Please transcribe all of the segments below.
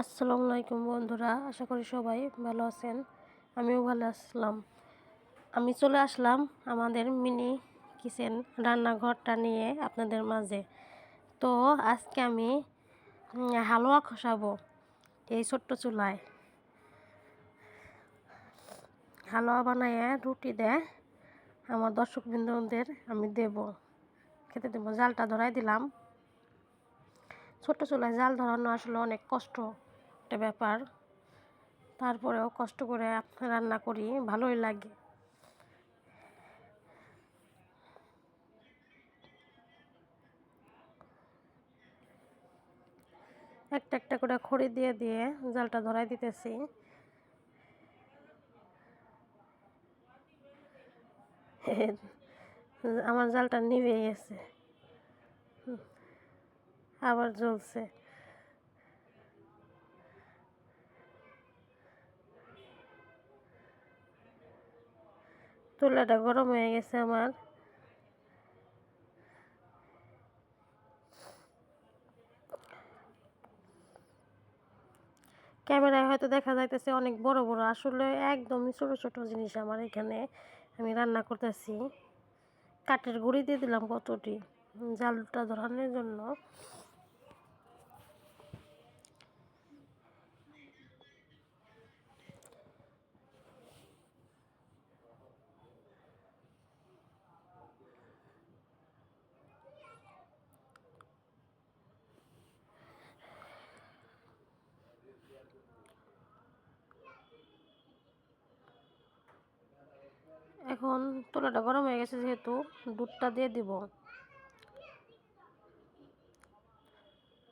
আসসালামু আলাইকুম বন্ধুরা, আশা করি সবাই ভালো আছেন। আমিও ভালো আসলাম। আমি চলে আসলাম আমাদের মিনি কিচেন রান্নাঘরটা নিয়ে আপনাদের মাঝে। তো আজকে আমি হালুয়া খসাবো এই ছোট্ট চুলায়। হালুয়া বানাইয়ে রুটি দেয় আমার দর্শকবৃন্দদের আমি দেব। খেতে দেবো, জালটা ধরাই দিলাম। ছোট চুলায় জাল ধরানো আসলে অনেক কষ্ট। একটা ব্যাপার। তারপরেও কষ্ট করে রান্না করি, ভালোই লাগে। একটা একটা করে খড়ি দিয়ে দিয়ে জালটা ধরাই দিতেছি। আমার জালটা নিভে গেছে। আবার জ্বলছে। চুলাটা গরম হয়ে গেছে আমার। ক্যামেরায় হয়তো দেখা যাইতেছে অনেক বড় বড়, আসলে একদমই ছোট ছোট জিনিস আমার এখানে আমি রান্না করতেছি। কাঠের গুঁড়ি দিয়ে দিলাম কতটি, জালটা ধরানোর জন্য। এখন তোলাটা গরম হয়ে গেছে যেহেতু দুধটা দিয়ে দিব।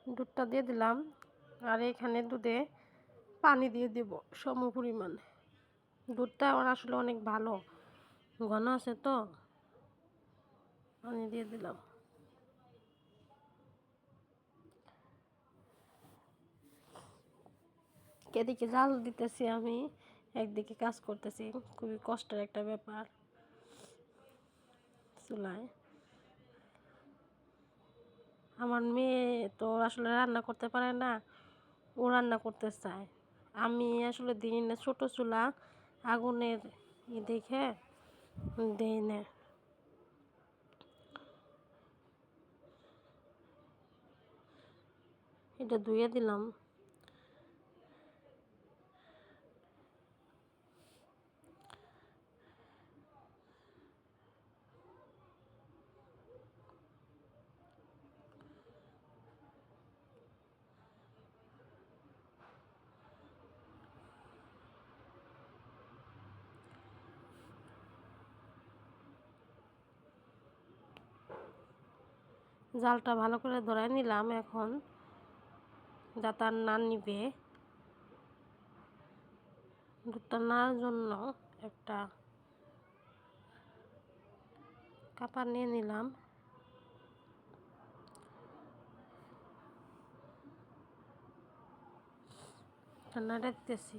দুধটা দিয়ে দিলাম আর এখানে দুধে পানি দিয়ে দিব সম পরিমাণ। দুধটা আমার আসলে অনেক ভালো, ঘন আছে তো। পানি দিয়ে দিলাম। এদিকে জাল দিতেছি আমি। একদিকে কাজ করতেছি, খুবই কষ্টের একটা ব্যাপার। চুলায়। আমার মেয়ে তো আসলে রান্না করতে পারে না, ও রান্না করতে চায়। আমি আসলে দিই না, ছোটো চুলা, আগুনের ই দেখে দিই না। এটা ধুয়ে দিলাম। জালটা ভালো করে ধরাই নিলাম এখন, যাতে আর না নিবে। দুধটা জন্য একটা কাপড় নিয়ে নিলাম। নাড়া দিতেছি।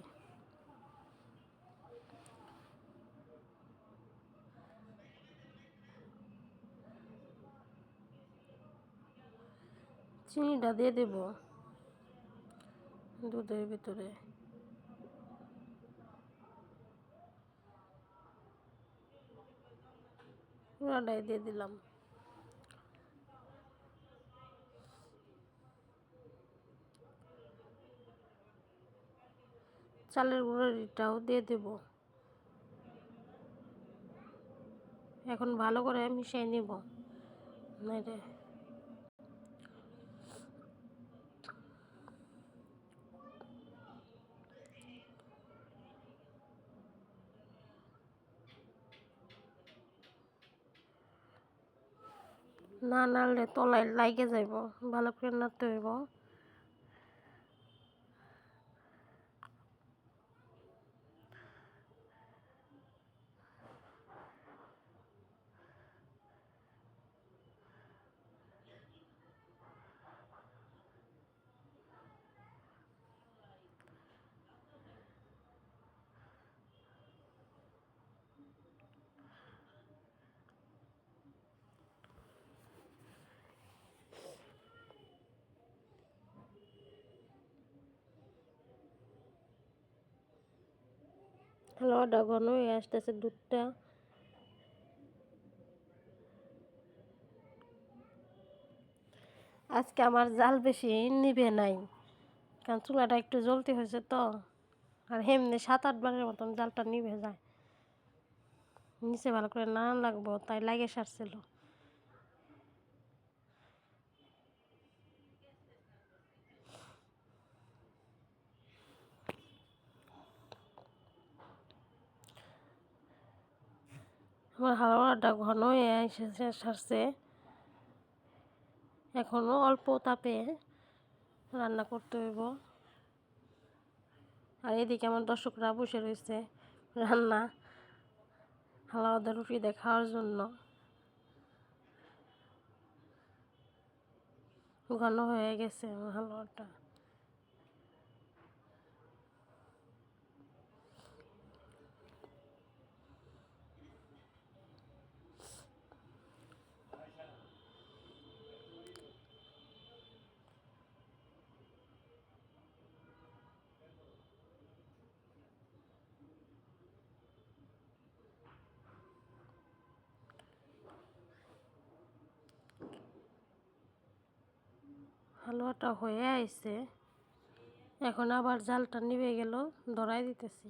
চিনিটা দিয়ে দেব। দুধের ভিতরে। পুরাটাই দিয়ে দিলাম। চালের গুঁড়োটাও দিয়ে দেব। এখন ভালো করে মিশিয়ে নিব। নেড়ে না নাড়লে তলায় লাইগে যাইব ভালো করে নাড়তে হইব। হালুয়াটা ঘন হয়ে আসতেছে দুধটা। আজকে আমার জাল বেশি নিবে নাই, কারণ চুলাটা একটু জ্বলতে হয়েছে তো। আর হেমনি সাত আটবারের মতন জালটা নিভে যায়। নিচে ভালো করে না লাগবো, তাই লাগে সারছিল। আমার হালুয়াটা ঘন হয়ে এসেছে সারছে। এখনও অল্প তাপে রান্না করতে হইব। আর এদিকে আমার দর্শকরা বসে রয়েছে রান্না হালাওয়াদা রুটি দিয়ে খাওয়ার জন্য। ঘন হয়ে গেছে আমার হালুয়াটা হালুয়াটা হয়ে আইছে। এখন আবার জালটা নিভে গেল ধরাই দিতেছি।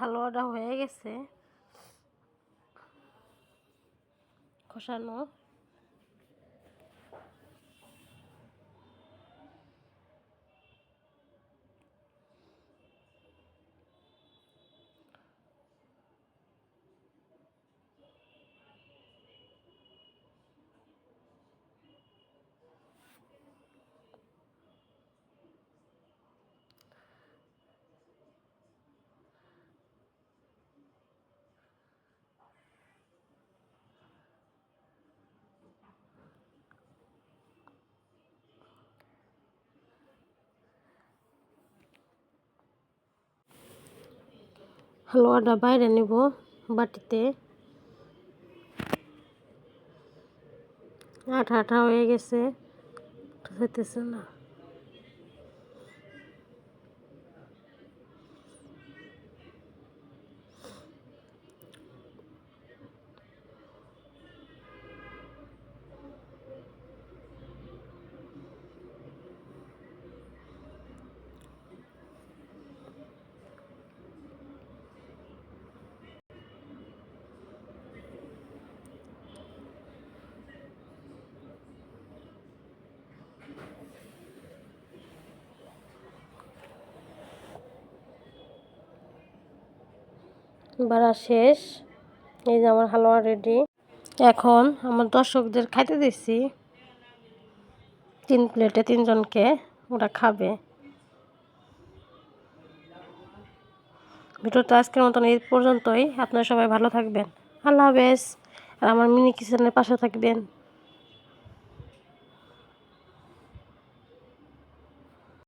হালুয়াটা হয়ে গেছে। কষানো। হালুয়াটা বাইরে নিব বাটিতে। আঠা আঠা হয়ে গেছে। হইতেছে না। বাড়া শেষ। এই যে আমার হালুয়া রেডি এখন আমার দর্শকদের খাইতে দিচ্ছি তিন প্লেটে তিনজনকে ওরা খাবে। ভিডিওটা আজকের মতন এই পর্যন্তই। আপনারা সবাই ভালো থাকবেন। আল্লাহ হাফেজ। আর আমার মিনি কিচেনের পাশে থাকবেন।